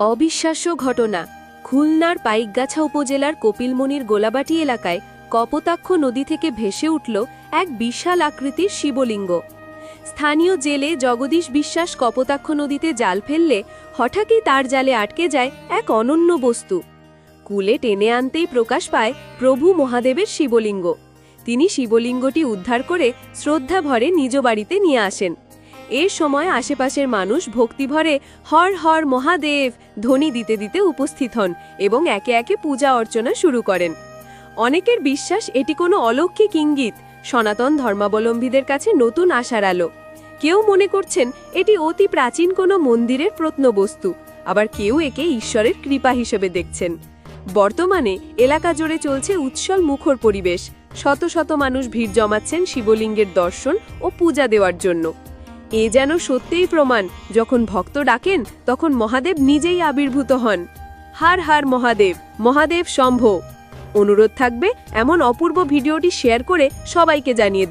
অবিশ্বাস্য ঘটনা। খুলনার পাইকগাছা উপজেলার কপিলমনির গোলাবাটি এলাকায় কপোতাক্ষ নদী থেকে ভেসে উঠল এক বিশাল আকৃতির শিবলিঙ্গ। স্থানীয় জেলে জগদীশ বিশ্বাস কপোতাক্ষ নদীতে জাল ফেললে হঠাৎই তার জালে আটকে যায় এক অনন্য বস্তু। কুলে টেনে আনতেই প্রকাশ পায় প্রভু মহাদেবের শিবলিঙ্গ। তিনি শিবলিঙ্গটি উদ্ধার করে শ্রদ্ধা ভরে নিজ বাড়িতে নিয়ে আসেন। এর সময় আশেপাশের মানুষ ভক্তিভরে হর হর মহাদেব ধ্বনি দিতে দিতে উপস্থিত হন এবং একে একে পূজা অর্চনা শুরু করেন। অনেকের বিশ্বাস এটি কোনো অলৌকিক ইঙ্গিত, সনাতন ধর্মাবলম্বীদের কাছে নতুন আশার আলো। কেউ মনে করছেন এটি অতি প্রাচীন কোনো মন্দিরের প্রত্নবস্তু, আবার কেউ একে ঈশ্বরের কৃপা হিসেবে দেখছেন। বর্তমানে এলাকা জুড়ে চলছে উৎসল মুখর পরিবেশ, শত শত মানুষ ভিড় জমাচ্ছেন শিবলিঙ্গের দর্শন ও পূজা দেওয়ার জন্য। এ যেন সত্যিই প্রমাণ, যখন ভক্ত ডাকেন, তখন মহাদেব নিজেই আবির্ভূত হন। হার হার মহাদেব মহাদেব সম্ভব অনুরোধ থাকবে, এমন অপূর্ব ভিডিওটি শেয়ার করে সবাইকে জানিয়ে